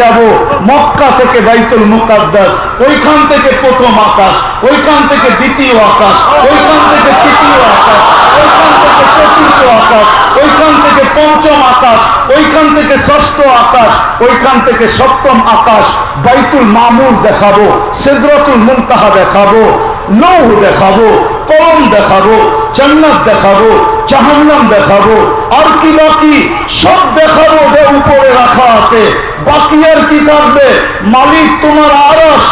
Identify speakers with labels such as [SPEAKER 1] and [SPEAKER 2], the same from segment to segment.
[SPEAKER 1] যাব। মক্কা থেকে বাইতুল মুকাদ্দাস, ওইখান থেকে প্রথম আকাশ, ওইখান থেকে দ্বিতীয় আকাশ, ওইখান থেকে তৃতীয় আকাশ ষষ্ঠ আকাশ, ওইখান থেকে সপ্তম আকাশ, বাইতুল দেখাবো মুনতাহা দেখাবো লৌহ দেখাবো, কলম দেখাবো, জান্নাত দেখাবো জাহান্নাম দেখাবো। আর কি বাকি? সব দেখাবো যে উপরে রাখা আছে। বাকি আর কি থাকবে? মালিক তোমার আরস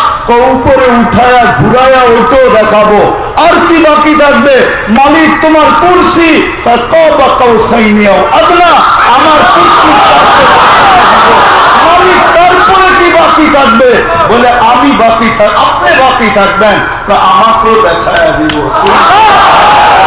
[SPEAKER 1] উপরে উঠায়া ঘুরায়া ওইটাও দেখাবো। আর কি বাকি থাকবে? মালিক তোমার কুরসি, তা ক বা কাউ সাইনিয়াও আদনা, আমার কুরসি মালিক, তারপরে কি বাকি থাকবে? বলে, আমি বাকি থাক আপনি বাকি থাকবেন। তা আমাকেও দেখায় দিব।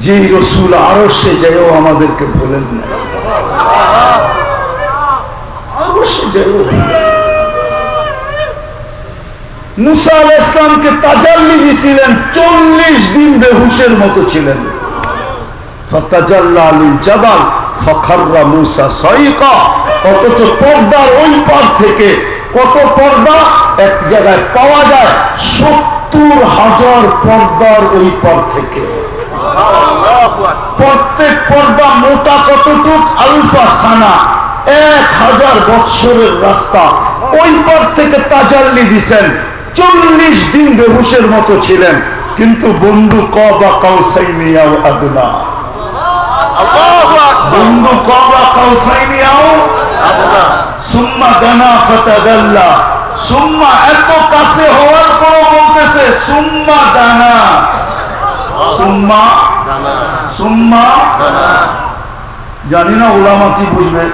[SPEAKER 1] যে রসুল আরও সে যাইও আমাদেরকে বলেন না। অথচ পর্দার ওই পার থেকে কত পর্দা? এক জায়গায় পাওয়া যায় সত্তর হাজার পর্দার ওই পার থেকে। প্রত্যেক পর্দা মোটা কতটুক? আলফা সানা। এক হাজার বৎসরের রাস্তা। ওই পার থেকে তাজাল্লি দিছেন। চল্লিশ দিন বেহুশের মতো ছিলেন। কিন্তু বন্ধু ক বা আদনা। বন্ধু ক বা সুম্মা ফাতাদাল্লা। সুম্মা এত কাছে হওয়ার পরও বলতেছে, সুম্মা দানা। সুম্মা সুম্মা। জানি না ওলামা কি বুঝবে।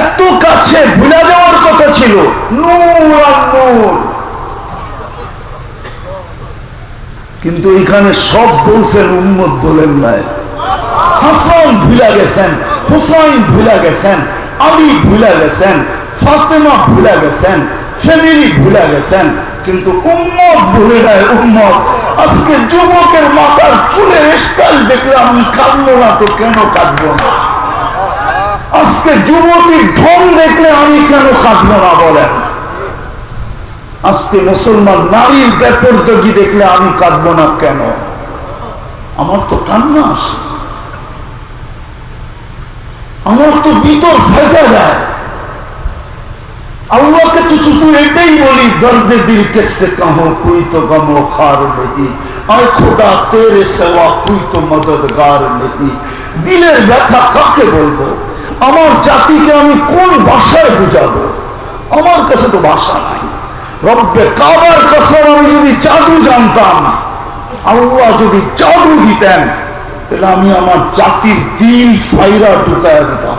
[SPEAKER 1] এত কাছে ভুলে যাওয়ার কথা ছিল। নূর আর নূর। কিন্তু এখানে সব বলছেন উম্মত বলেন নাই। হাসান ভুলে গেছেন হুসাইন ভুলে গেছেন আলী ভুলে গেছেন ফাতেমা ভুলে গেছেন ফ্যামিলি ভুলে গেছেন কিন্তু উম্মত ভুলে নাই উম্মত। আজকে যুবকের মাথার চুলের স্টাইল দেখলে আমি কাঁদবো না তো কেন কাঁদবো না? আজকে যুবতীর ঢং দেখলে আমি কেন কাঁদবো না বলেন? আজকে মুসলমান নারীর ব্যাপারদগি দেখলে আমি কাঁদবো না কেন? আমার তো কান্না আসে। আমার তো ভিতর ফেটে যায়। আল্লাহকে তো শুধু এটাই বলি, দর্দে দিল কেসে কাহো, কুই তো গমো খার নেই আর খোদা তেরে সেবা কুই তো মদদগার নেই দিলের ব্যথা কাকে বলব? আমার জাতিকে আমি কোন ভাষায় বুঝাবো? আমার কাছে তো ভাষা নাই। রব্বে কাবার কসম, আমি যদি জাদু জানতাম, আল্লাহ যদি জাদু দিতেন, তাহলে আমি আমার জাতির দিল ফাইরা ঢুকায় দিতাম।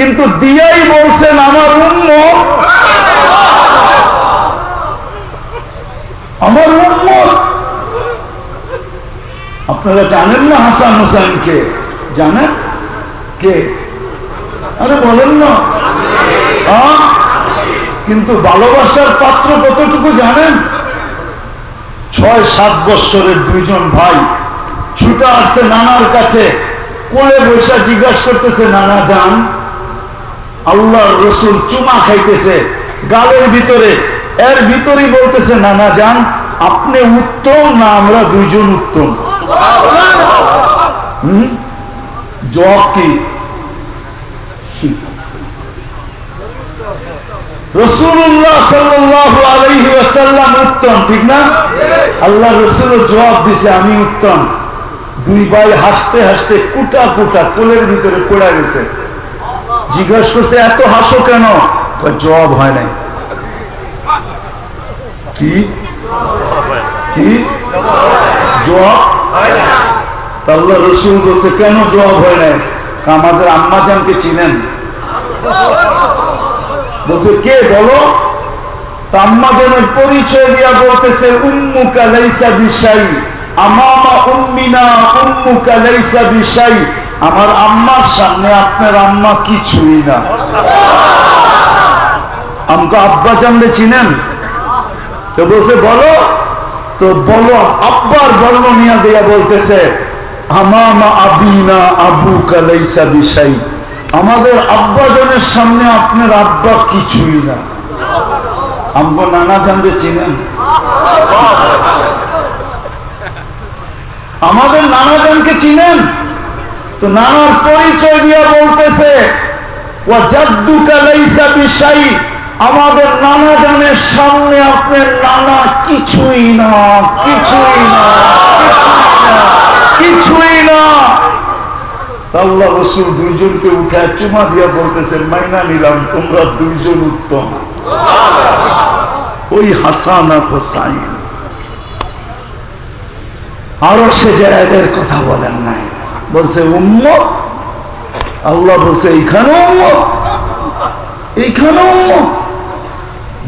[SPEAKER 1] কিন্তু দিয়াই বলছেন আমার উম্মত। আমার উম্মত। আপনারা জানেন না হাসান হোসেনকে জানেন? কে? আরে বলেন না। হ্যাঁ? কিন্তু ভালোবাসার পাত্র কতটুকু জানেন? ছয়, সাত বৎসরের দুইজন ভাই ছুটা আসছে নানার কাছে। কোলে বৈশা জিজ্ঞাসা করতেছে, নানা, যান। আল্লাহ রসুল চুমা খাইতেছে, গালের ভিতরে। এর ভিতরেই বলতেছে নানা যান, আপনি উত্তম না আমরা দুইজন উত্তম। জবাব কি? রসুল্লাহ সাল্লাহ উত্তম, ঠিক না? আল্লাহ রসুল জবাব দিছে, আমি উত্তম। দুই ভাই হাসতে হাসতে কুটা কুটা কোলের ভিতরে পড়ে গেছে। জিজ্ঞাসা করছে, এত হাসো কেন? জবাব হয় নাই। কি? কি? জবাব? তা রসুল বলছে, কেন জবাব হয় নাই? আমাদের আম্মা জানকে চিনেন। বলছে, কে বলো? তা আম্মা জানের পরিচয় দিয়া বলতেছে, উম্মুকা লাইসা বিশাই। আমামা উম্মিনা, উম্মুকা লাইসা বিশাই। আমার আম্মার সামনে আপনার আম্মা কিছুই না। আমাকে আব্বা জানলে চিনেন? তো বলছে, বলো। তো বলো, আব্বার বর্ণ নিয়ে দিয়া বলতেছে, আমামা আবিনা আবু কালাইসা বিশাই। আমাদের আব্বা জনের সামনে আপনার আব্বা কিছুই না। আমগো নানা জানতে চিনেন? আমাদের নানা জানকে চিনেন? তো নানার পরিচয় দিয়া বলতেছে আমাদের নানা জানের সামনে আপনার নানা কিছুই না কিছুই না কিছুই না আল্লাহ রসুল দুইজনকে উঠে চুমা দিয়া মাইনা নিলাম, তোমরা দুইজন উত্তম। ওই হাসান হোসাইন। আরও সে জায়গাদের কথা বলেন নাই। বলছে, উম্মত? আল্লাহ বলছে এইখানে উম্মত। এইখানে উম্মত?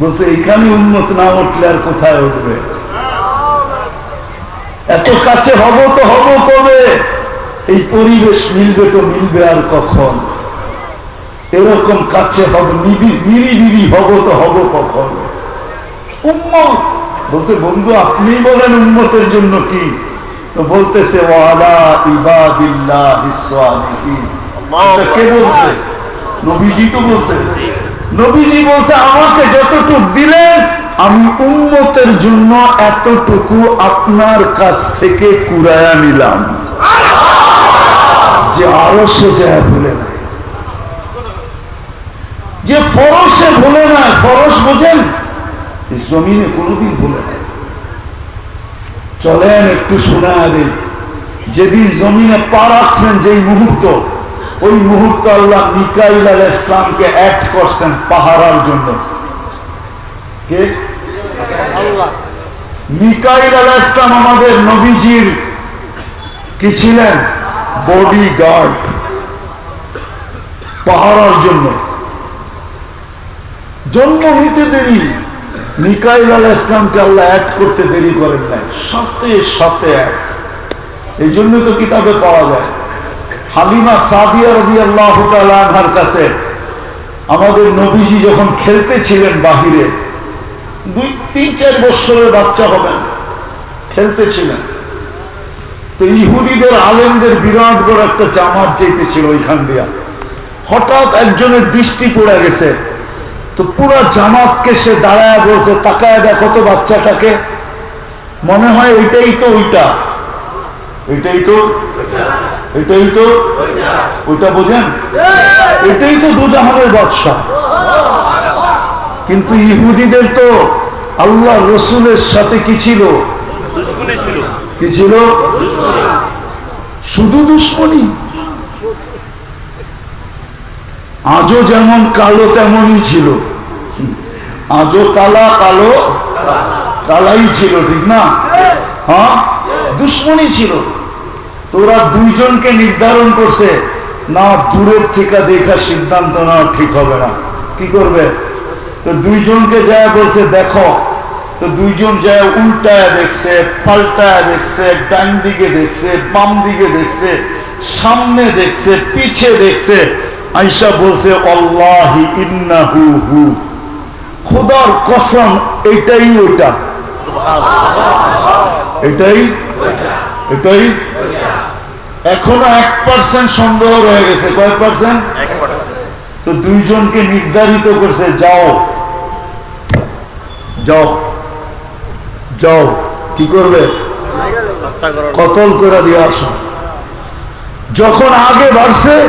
[SPEAKER 1] বলছে এইখানে উন্মত না উঠলে আর কোথায় উঠবে? এত কাছে হব তো হব কবে? এই পরিবেশ মিলবে তো মিলবে আর কখন? এরকম কাছে হব নিরিবিরি হব তো হব কখন? উম্মত? বলছে, বন্ধু আপনি বলেন উম্মতের জন্য কি? তো বলতেছে ওয়ালা ইবাদিল্লাহ এটা কে বলছে? নবীজি তো বলছে। নবীজি বলছে আমাকে যতটুকু দিলেন আমি জন্য এতটুকু আপনার কাছ থেকে কুড়ায়া নিলাম। যে আরও সে যায় ভুলে নাই। যে ফরসে ভুলে না ফরস বোঝেন জমিনে কোনোদিন ভুলে নাই। চলেন একটু শোনা দিন। যেদিন জমিনে পা রাখছেন যেই মুহূর্ত ওই মুহূর্তে আল্লাহ মিকাইল আল ইসলামকে অ্যাড করছেন পাহারার জন্য। কে? মিকাইল আল ইসলাম আমাদের নবীজির কি ছিলেন? বডি গার্ড পাহারার জন্য। জন্ম নিতে দেরি। মিকাইল আল ইসলামকে আল্লাহ করতে দেরি করেন নাই। সাথে সাথে অ্যাড এই জন্য তো কিতাবে পাওয়া যায়। হালিমা সাদিয়া রবি আল্লাহ কাছে আমাদের নবীজি যখন খেলতে ছিলেন বাহিরে, দুই, তিন, চার বছরের বাচ্চা হবেন খেলতে ছিলেন তো ইহুদিদের আলেমদের বিরাট বড় একটা জামাত যেতেছিল ওইখান দিয়া। হঠাৎ একজনের দৃষ্টি পড়ে গেছে। তো পুরো জামাতকে সে দাঁড়ায় বলছে তাকায় দেখো তো বাচ্চাটাকে। মনে হয় ওইটাই তো ওইটা। এটাই তো এটাই তো ওইটা বোঝেন? এটাই তো দুজাহানের বাদশাহ। কিন্তু ইহুদিদের তো আল্লাহ রসুলের সাথে কি ছিল? কি ছিল? শুধু দুশ্মনী। আজও যেমন কালো তেমনই ছিল। আজও কালা কালো কালাই ছিল, ঠিক না? হ্যাঁ? দুশ্মনী ছিল। তোরা দুইজনকে নির্ধারণ করছে, না দূরের থেকে দেখা সিদ্ধান্ত নেওয়া ঠিক হবে না। কি করবে? তো দুইজনকে যায় বলছে, দেখো। তো দুইজন যায় উল্টায় দেখছে, পাল্টায় দেখছে, ডান দিকে দেখছে, বাম দিকে দেখছে, সামনে দেখছে, পিছে দেখছে। আইসা বলছে অল্লাহি ইন্নাহু হু। খোদার কসম এটাই ওটা এটাই? এটাই? এখনও এক পার্সেন্ট সন্দেহ রয়ে গেছে। পার্সেন্ট তো দুইজনকে নির্ধারিত করছে যাও। যাও। যাও। কি করবে? কতল করে দিয়ে আসো। যখন আগে বাড়ছে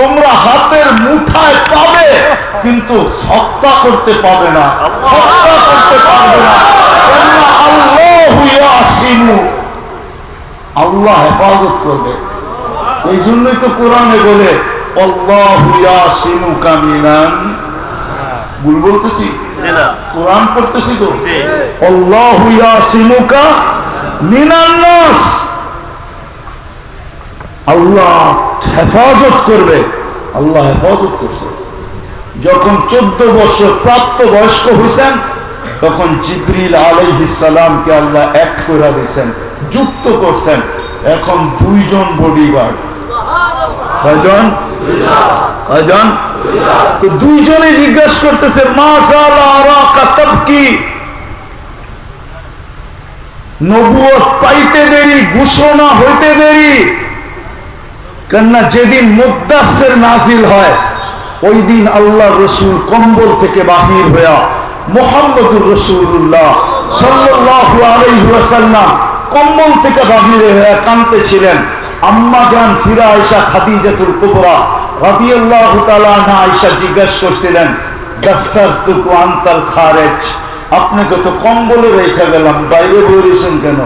[SPEAKER 1] তোমরা হাতের মুঠায় পাবে কিন্তু হত্যা করতে পাবে না হত্যা করতে পারবে না। কেননা আল্লাহু আল্লাহ হেফাজত করবে। এই জন্যই তো কোরআনে বলে ভুল বলতেছি? কোরআন পড়তেছি তো? আল্লাহু আল্লাহ হেফাজত করবে। আল্লাহ হেফাজত করছে। যখন চোদ্দ বছর প্রাপ্ত বয়স্ক হয়েছেন তখন জিবরিল আলাইহিসালামকে আল্লাহ এক করে দিয়েছেন যুক্ত করছেন, এখন দুইজন কয়জন? তো দুইজনে জিজ্ঞাসা করতেছে আরাকা পাইতে দেরি, ঘোষণা হইতে দেরি। কেননা যেদিন মুদাসের নাজিল হয় ওই দিন আল্লাহ রসুল কম্বল থেকে বাহির হইয়া মোহাম্মদুর রসুল্লাহ সাল্লাল্লাহু আলাইহি ওয়াসাল্লাম কম্বল থেকে বাহির কাঁদতেছিলেন। আম্মা জান ফিরা আয়সা কুবরা আয়সা জিজ্ঞাসা করছিলেন খারেজ আপনাকে তো কম্বলে রেখে গেলাম, বাইরে বলেছেন কেন?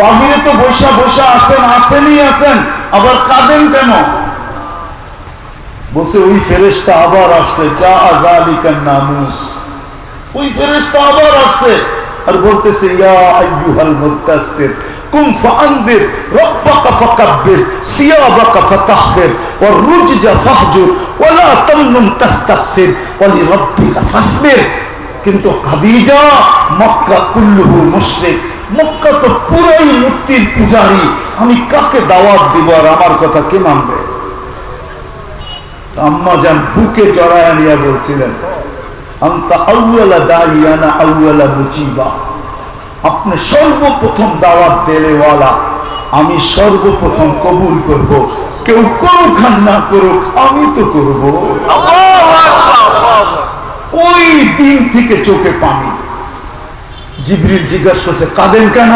[SPEAKER 1] বাহিরে তো বৈশা বৈশা আসেন আসেনই আসেন। আবার কাঁদেন কেন? বলছে, ওই ফেরেশতা আবার আসছে, যা আজালিকান নামুস। ওই ফেরেশতা আবার আসছে আর বলতেছে, ইয়া আইয়ুহাল মুদাসসির, কুম ফাআনদির, রাব্বাকা ফাকাব্বির, সিয়াবাকা ফাতাহহির ওয়ার রুজজা ফাহজুর ওয়ালা তামনুন তাস্তাকসির ওয়ালি রাব্বিকা ফাসবির। কিন্তু খাদিজা মক্কা কুল্লুহু মুশরিক মক্কা তো পুরাই মূর্তির পূজারি। আমি কাকে দাওয়াত দিব আর আমার কথা কে মানবে? আম্মা যান বুকে জড়ায় নিয়ে বলছিলেন আপনি সর্বপ্রথম দাওয়াত দেলেওয়ালা আমি সর্বপ্রথম কবুল করব। কেউ করুক আর না করুক আমি তো করব। ওই দিন থেকে চোখে পানি। জিবরিল জিজ্ঞাসা করছে, কাঁদেন কেন?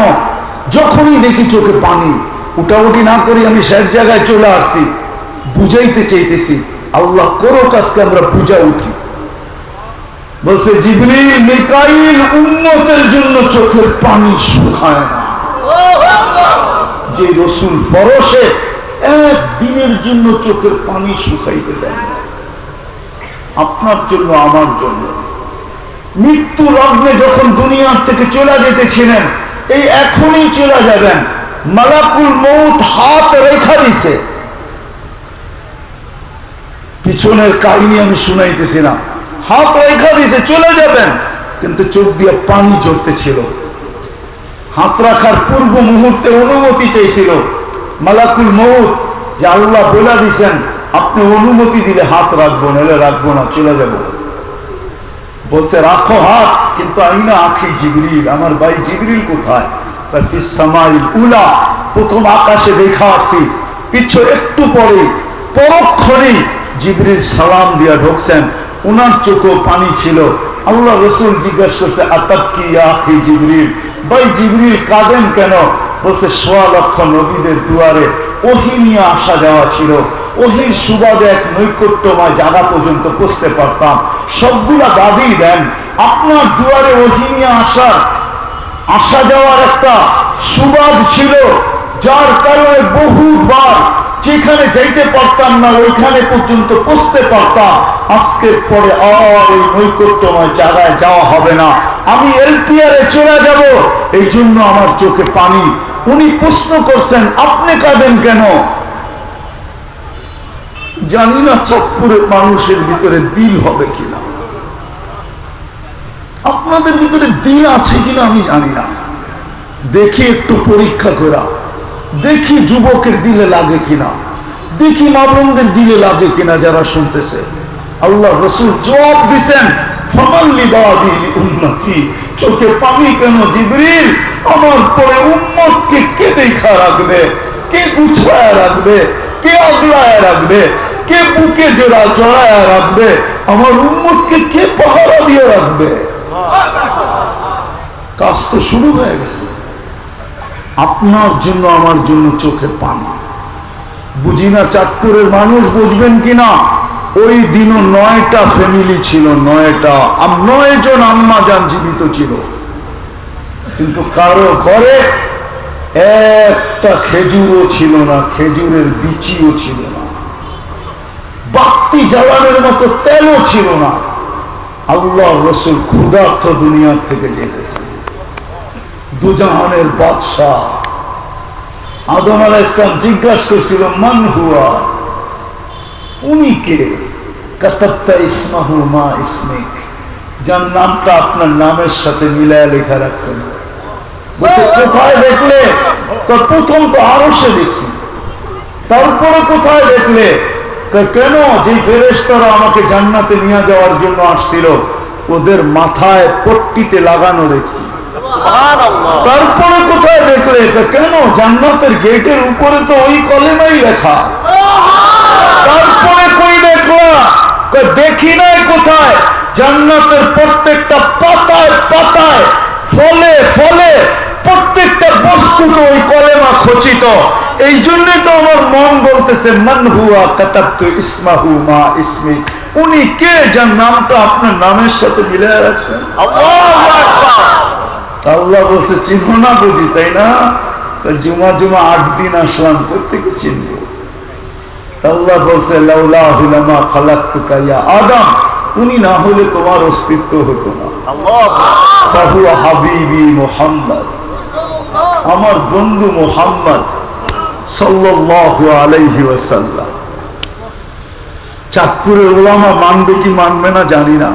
[SPEAKER 1] যখনই দেখি চোখে পানি উঠাউটি না করি আমি শেষ জায়গায় চলে আসছি। বুঝাইতে চাইতেছি, আল্লাহ করো কাজকে আমরা বুঝা উঠি। বলছে, জিবরিল উন্নতের জন্য চোখের পানি শুকায় না। যে রসুল ফরসে এক জন্য চোখের পানি শুকাইতে না। আপনার জন্য, আমার জন্য। মৃত্যু লগ্নে যখন দুনিয়ার থেকে চলে যেতেছিলেন, এই এখনই চলে যাবেন। মালাকুল মৌত হাত রেখা দিছে। পিছনের কাহিনী আমি শুনাইতেছি না। হাত রেখা দিছে, চলে যাবেন। কিন্তু চোখ দিয়ে পানি চড়তে ছিল হাত রাখার পূর্ব মুহূর্তে অনুমতি চাইছিল মালাকুল মৌত যে আল্লাহ বলে দিছেন, আপনি অনুমতি দিলে হাত রাখব, নাহলে রাখব না, চলে যাব। বলছে, রাখো হাত, কিন্তু আমি না আখি জিবরিল। আমার ভাই জিবরিল কোথায়? উলা, প্রথম আকাশে দেখা আসছি পিছু একটু পরে, পরক্ষণেই জিবরিল সালাম দিয়া ঢুকছেন। উনার চোখে পানি ছিল। আল্লাহ রসুল জিজ্ঞাসা করছে কি আখি ভাই কাঁদেন কেন? বলছে, সোয়া লক্ষ নবীদের দুয়ারে ওহি নিয়ে আসা যাওয়া ছিল। ওহির সুবাদে এক নৈকট্যময় জায়গা পর্যন্ত পৌঁছতে পারতাম। সবগুলা দাদি দেন। আপনার দুয়ারে ওহি নিয়ে আসার আসা যাওয়ার একটা সুবাদ ছিল, যার কারণে বহুবার যেখানে যাইতে পারতাম না, ওইখানে পর্যন্ত পৌঁছতে পারতাম। আজকের পরে আর এই নৈকট্যময় জায়গায় যাওয়া হবে না। আমি এলপিআরে চলে যাব এই জন্য আমার চোখে পানি। উনি প্রশ্ন করছেন, আপনি কাঁদেন কেন? জানি না চকপুরের মানুষের ভিতরে দিল হবে কিনা। আপনাদের ভিতরে দিন আছে কিনা আমি জানি না। দেখি একটু পরীক্ষা করা। দেখি যুবকের দিলে লাগে কিনা। দেখি মা বোনদের দিলে লাগে কিনা যারা শুনতেছে। আল্লাহ রসুল জবাব ফমাল্লিবাদি চোখে আমার পরে কে দেখা রাখবে? কে গুছায় রাখবে? কে আগলায় রাখবে? কে বুকে জোড়া জড়ায় রাখবে? আমার উম্মতকে কে পাহারা দিয়ে রাখবে? কাজ তো শুরু হয়ে গেছে। আপনার জন্য, আমার জন্য চোখে পানি। বুঝি না চাঁদপুরের মানুষ বুঝবেন কিনা? ওই দিনও নয়টা ফ্যামিলি ছিল, নয়টা। নয় জন আম্মা যান জীবিত ছিল। কিন্তু কারও ঘরে একটা খেজুরও ছিল না, খেজুরের বিচিও ছিল না। বাতি জ্বালানোর মতো তেলও ছিল না। আল্লাহ রসুল ক্ষুধার্থ দুনিয়ার থেকে যেতেছে। দুজাহানের বাদশাহ আদম আলাহ ইসলাম জিজ্ঞাসা করছিল, মান হুয়া? উনি কে? কাতাত্তা ইসমাহু মা ইসমিক। যার নামটা আপনার নামের সাথে মিলায় লেখা রাখছেন। কোথায় দেখলে? প্রথম তো আরও সে দেখছি। তারপরে কোথায় দেখলে? কেন যে ফেরেশতারা আমাকে জান্নাতে নিয়ে যাওয়ার জন্য আসছিল ওদের মাথায় পট্টিতে লাগানো দেখছি। তারপরে কোথায় দেখলে? কেন? জান্নাতের গেটের উপরে তো ওই কলেমাই লেখা। তারপরে কই দেখলা? দেখি নাই কোথায়? জান্নাতের প্রত্যেকটা পাতায় পাতায় ফলে ফলে প্রত্যেকটা বস্তু তো ওই কলেমা খচিত। এই জন্যই তো আমার মন বলতেছে মান হুয়া কাতাবতু ইসমাহু মা ইসমি। উনি কে যার নামটা আপনার নামের সাথে মিলে রাখছেন? আল্লাহ বলছে চিনব না বুঝি তাই না? জুমা জুমা আট দিন আসলাম প্রত্যেকে চিনব? আল্লাহ বলছে লাউলা হুলামা খালাক্তুকা ইয়া আদম। উনি না হলে তোমার অস্তিত্ব হতো না। হাবিবি মোহাম্মদ। আমার বন্ধু মোহাম্মদ। চাঁদপুরের ওলামা মানবে কি মানবে না জানি না।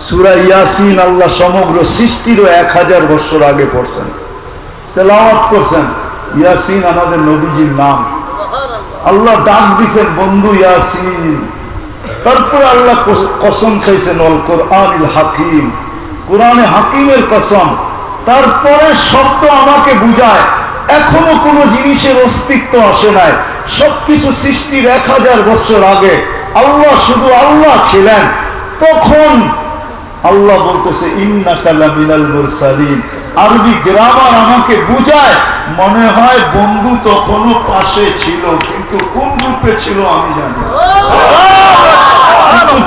[SPEAKER 1] সুরা ইয়াসিন আল্লাহ সমগ্র সৃষ্টিরও এক হাজার বছর আগে পড়ছেন। তেলাওয়াত করছেন, ইয়াসিন আমাদের নবীজির নাম। আল্লাহ ডাক দিছেন, বন্ধু ইয়াসিন। তারপরে আল্লাহ কসম খাইছেন, অল কোরআনিল হাকিম। কোরআনে হাকিমের কসম। তারপরে শব্দ আমাকে বুঝায়। এখনও কোনো জিনিসের অস্তিত্ব আসে নাই। সবকিছু সৃষ্টির এক হাজার বছর আগে আল্লাহ শুধু আল্লাহ ছিলেন। তখন আল্লাহ বলতেছে আরবি গ্রামার আমাকে বুঝায়, মনে হয় বন্ধু তখনও পাশে ছিল, কিন্তু কোন রূপে ছিল আমি জানি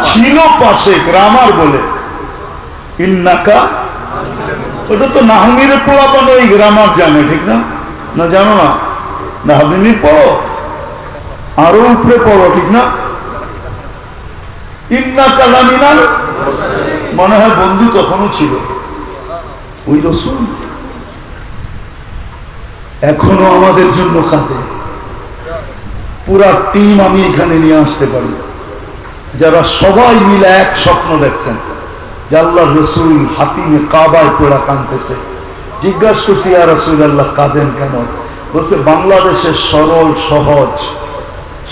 [SPEAKER 1] ছিল পাশে, গ্রামার বলে। ইন্নাকা, ওটা তো নাহমির পোলাপানো এই গ্রামার জানে, ঠিক না? না জানো না? নাহমিনি পড়ো। আরও উপরে পড়ো, ঠিক না? ইন্নাকা লামিনাল মনে হয় বন্ধু তখনও ছিল। ওই রসুন এখনও আমাদের জন্য কাঁদে। পুরা টিম আমি এখানে নিয়ে আসতে পারি। যারা সবাই মিলে এক স্বপ্ন দেখছেন যে আল্লাহ রসুল হাতিমে কাবায় পোড়া কাঁদতেছে। জিজ্ঞাসা করছি আর রসুল আল্লাহ কাঁদেন কেন? বলছে বাংলাদেশের সরল, সহজ,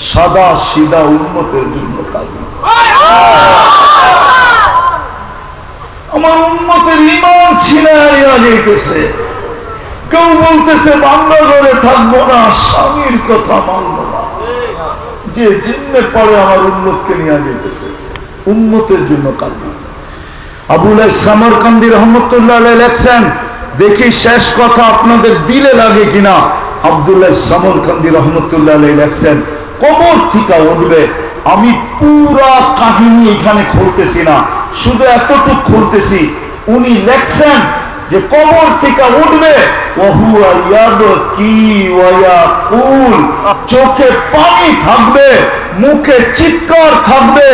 [SPEAKER 1] সাদা সিদা উন্নতের জন্য কাঁদেন। আমার উন্মতের ইমান হারিয়ে যেতেছে কেউ বলতেছে বাংলা ঘরে থাকব না, স্বামীর কথা মানবো না। যে জিম্মে পরে আমার উন্মতকে নিয়ে যেতেছে উন্মতের জন্য কাঁদি আবুল সামরকান্দি রহমতুল্লাহ লেখছেন দেখি শেষ কথা আপনাদের দিলে লাগে কিনা। আবদুল্লাহ সামরকান্দি রহমতুল্লাহ লেখছেন, কবর থেকে উঠবে, আমি পুরা কাহিনী এখানে খুলতেছি না, শুধু এতটুক খুলতেছি। উনি লেখছেন যে, কবর থেকে উঠবে চোখে পানি থাকবে, মুখে চিৎকার থাকবে।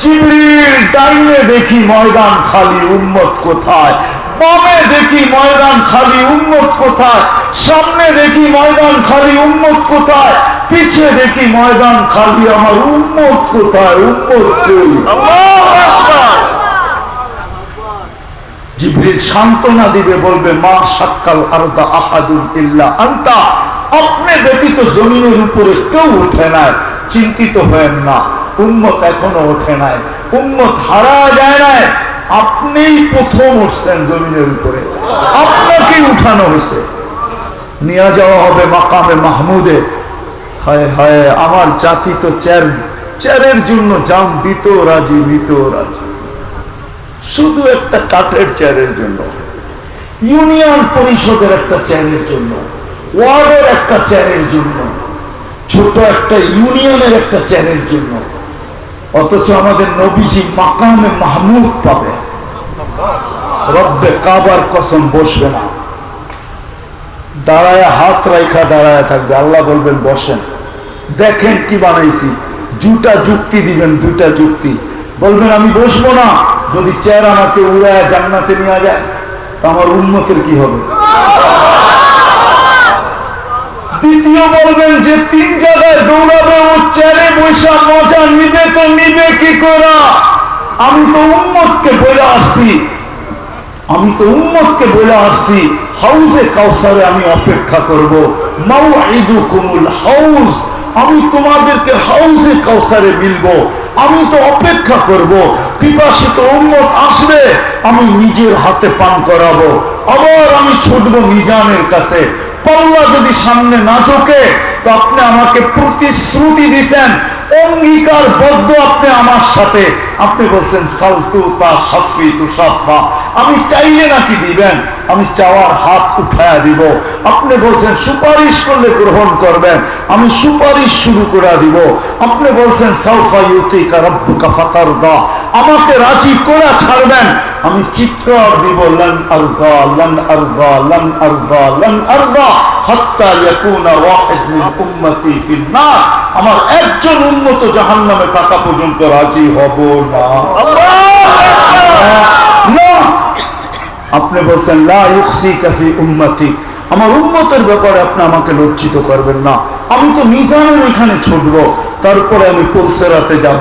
[SPEAKER 1] জিবরিল ডাইনে দেখি ময়দান খালি, উম্মত কোথায়? বামে দেখি ময়দান খালি উম্মত কোথায়? সামনে দেখি ময়দান খালি উম্মত কোথায়? পিছে দেখি ময়দান খালি আমার উম্মত কোথায়? জিবরিল সান্ত্বনা দিবে বলবে মা সাক্কাল আরদা আহাদুল ইল্লা আন্তা। আপনি ব্যতীত জমিনের উপরে কেউ উঠে না চিন্তিত হয়েন না। উম্মত এখনও ওঠে নাই। উম্মত হারা যায় নাই। আপনিই প্রথম উঠছেন জমিনের উপরে। আপনাকেই উঠানো হয়েছে। নিয়ে যাওয়া হবে মাকামে মাহমুদে। হায় হায়, আমার জাতি তো চের চেরের জন্য জান দিত রাজি, নিত রাজি। শুধু একটা কাঠের চেয়ারের জন্য। ইউনিয়ন পরিষদের একটা চেয়ারের জন্য। ওয়ার্ডের একটা চেয়ারের জন্য। ছোট একটা ইউনিয়নের একটা চেয়ারের জন্য। অথচ আমাদের নবীজি মাকামে মাহমুদ পাবে। রব্বে কাবার কসম বসবে না। দাঁড়ায় হাত রাইখা দাঁড়ায় থাকবে। আল্লাহ বলবেন, বসেন। দেখেন কি বানাইছি। দুটা যুক্তি দিবেন, দুটা যুক্তি। বলবেন, আমি বসবো না। যদি চেয়ার আমাকে উড়ায় জান্নাতে নিয়ে যায়, তা আমার উন্নতের কি হবে? দ্বিতীয় বলবেন যে তিন জায়গায় দৌড়াবে ও চেয়ারে বৈশা মজা নিবে তো নিবে কি করা? আমি তো বলে আসছি। আমি তো বলে আসছি কাউসারে আমি অপেক্ষা করব। মাউ ঈদু কুমুল আমি তোমাদেরকে হাউজে কাউসারে মিলব। আমি তো অপেক্ষা করব, পিপাসিত উম্মত আসবে, আমি নিজের হাতে পান করাবো। আবার আমি ছুটবো মিজানের কাছে। পাল্লা যদি সামনে না তো আপনি আমাকে প্রতিশ্রুতি দিছেন, অঙ্গীকার বদ্ধ আপনি আমার সাথে। আপনি বলছেন, সালতু তা সাফি তু সাফা। আমি চাইলে নাকি দিবেন? আমি চাওয়ার হাত উঠায়া দিব। আপনি বলছেন, সুপারিশ করলে গ্রহণ করবেন। আমি সুপারিশ শুরু করে দিব। আপনি বলছেন আমাকে রাজি করে ছাড়বেন। আমি চিৎকার দিব, লন আরদা লন আরদা লন আরদা, লন ওয়াহিদ মিন উম্মতি আমার একজন উন্নত জাহান নামে থাকা পর্যন্ত রাজি হব না। আপনি বলছেন লা উম্মতি। আমার উন্মতের ব্যাপারে আপনি আমাকে লজ্জিত করবেন না। আমি তো মিজানের এখানে ছুটবো তারপরে আমি পুলসেরাতে যাব।